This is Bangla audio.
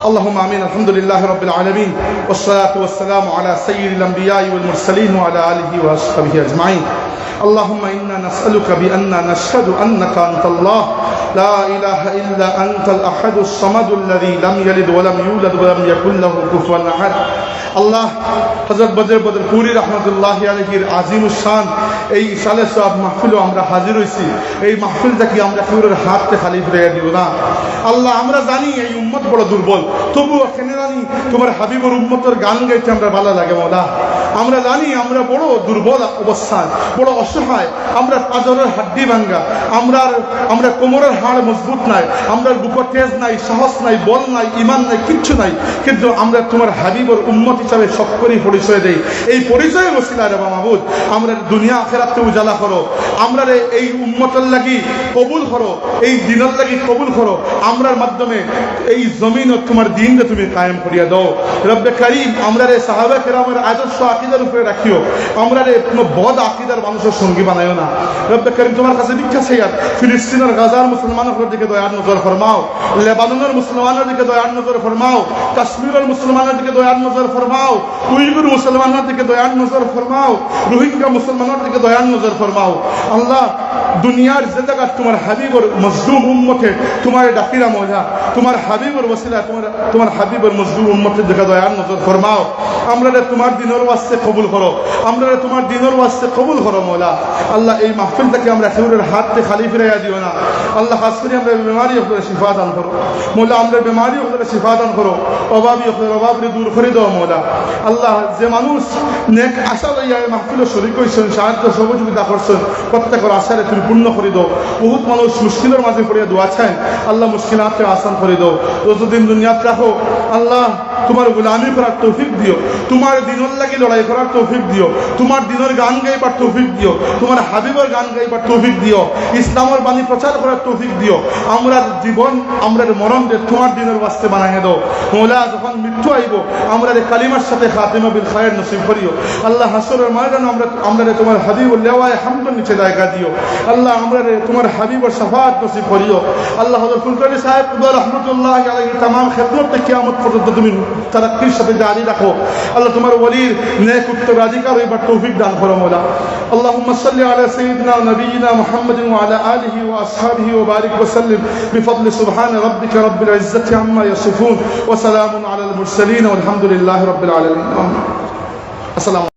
اللهم آمين الحمد لله رب العالمين والصلاة والسلام على سيد الأنبياء والمرسلين وعلى آله وصحبه أجمعين. اللهم إنا نسألك بان نشهد أنك أنت الله. لا إله إلا أنت الأحد الصمد الذي لم يلد ولم يولد ولم يكن له كفوا أحد. আল্লাহ হজরত বদর বদর পুরী রহমতুল্লাহ আলহির আজিম শান, এই সালে সব মাহফিলও আমরা হাজির হয়েছি এই মাহফিলটা কি আমরা কেউরের হাততে খালি ফিরে দিব না? আল্লাহ, আমরা জানি এই উম্মত বড় দুর্বল। তবুও কেন জানি তোমার হাবিবর উম্মতের গান গাইতে আমরা ভালো লাগে মোলা। আমরা জানি আমরা বড় দুর্বল অবস্থান বড় অসহায়, আমরা পাজরের হাড্ডি ভাঙ্গা, আমরা আমরা কোমরের হাড় মজবুত নাই, আমরা বুকর তেজ নাই, সাহস নাই, বল নাই ইমান নাই, কিচ্ছু নাই। কিন্তু আমরা তোমার হাবিবর উম্মত হিসাবে সক্করই পরিচয় এই পরিচয় মাহবুদ, আমরা দুনিয়া উজালা করো, আমরা এই লাগি কবুল করো, এই দিনের লাগি কবুল করো, আমরার মাধ্যমে এই জমিন তোমার দিন রে তুমি কায়েম করিয়া দাও। রব্বে করিম, আমরা রে কেরামের আদর্শ আকিদার উপরে রাখিও, আমরা রে কোনো বদ আকিদার মানুষের সঙ্গী বানাইও না। রব্বে করিম, তোমার কাছে ভিক্ষা চাইয়ার, ফিলিস্তিনের, গাজার মুসলমানের দিকে দয়ার নজর ফরমাও, লেবাননের মুসলমানের দিকে দয়ার নজর ফরমাও, কাশ্মীরের মুসলমানের দিকে দয়ার নজর ফরমাও উইগুর মুসলমানের দিকে দয়ার নজর ফরমাও। রোহিঙ্গা মুসলমানের দিকে দয়ার নজর ফরমাও। আল্লাহ, দুনিয়ার যে জায়গা তোমার হাবিবর মজলুম উম্মতে তোমার ডাকিরা মজা, তোমার হাবিবর ওসিলা, তোমার তোমার হাবিবর মজলুম উম্মতের দিকে দয়ার নজর ফরমাও। আমরা তোমার দিনের ওয়াস্তে কবুল করো। আমরা তোমার দিনের ওয়াস্তে কবুল করো, মৌলা। আল্লাহ, এই মাহফিলটাকে আমরা খেউরের হাততে খালি ফিরাইয়া দিও না। আল্লাহ, খাস করে আমরা বেমারি হলে শিফা দান করো। মৌলা, আমরা বেমারি হলে শিফা দান করো। অভাবী হলে অভাব রে দূর করে দাও, মৌলা। আল্লাহ যে মানুষ নেক আশা লইয়া মাহফিল শরীর করছেন সাহায্য সহযোগিতা করছেন, প্রত্যেকের আশারে তুমি পূর্ণ করে দাও। বহুত মানুষ মুশকিলের মাঝে পড়িয়া দোয়া চায়। আল্লাহ মুশকিল আসান করে দাও। যতদিন দুনিয়াত রাখো আল্লাহ তোমার গুলামি করার তৌফিক দিও। তোমার দিনের লাগি লড়াই করার তৌফিক দিও। তোমার দিনের গান গাইবার তৌফিক দিও। তোমার হাবিবর গান গাইবার তৌফিক দিও। ইসলামের বাণী প্রচার করার তৌফিক দিও। আমরা জীবন, আমরা মরণ দে তোমার দিনের বাস্তে বানাই দাও। মৌলা, যখন মৃত্যু আইব, আমরা রে কালিমার সাথে খাতিমা বিল খায়ের নসিব করিও। আল্লাহ হাসরের ময়দান আমরা আমরা রে তোমার হাবিব লেওয়ায় হামদন নিচে জায়গা দিও। আল্লাহ আমরা রে তোমার হাবিবর সাফাত নসিব করিও। আল্লাহ হজরত ফুলকানি সাহেব রহমতুল্লাহ আলাইহি তামাম খেদমত কিয়ামত পর্যন্ত তুমি তারাক্কির সাথে জারি রাখো আল্লাহ তোমার ওলির নেক উত্তরাধিকার হইবার তৌফিক দান করো মোলা اللهم صل على سيدنا ونبينا محمد وعلى آله وأصحابه وبارك وسلم بفضل سبحان ربك رب العزة عما يصفون وسلام على المرسلين والحمد لله رب العالمين السلام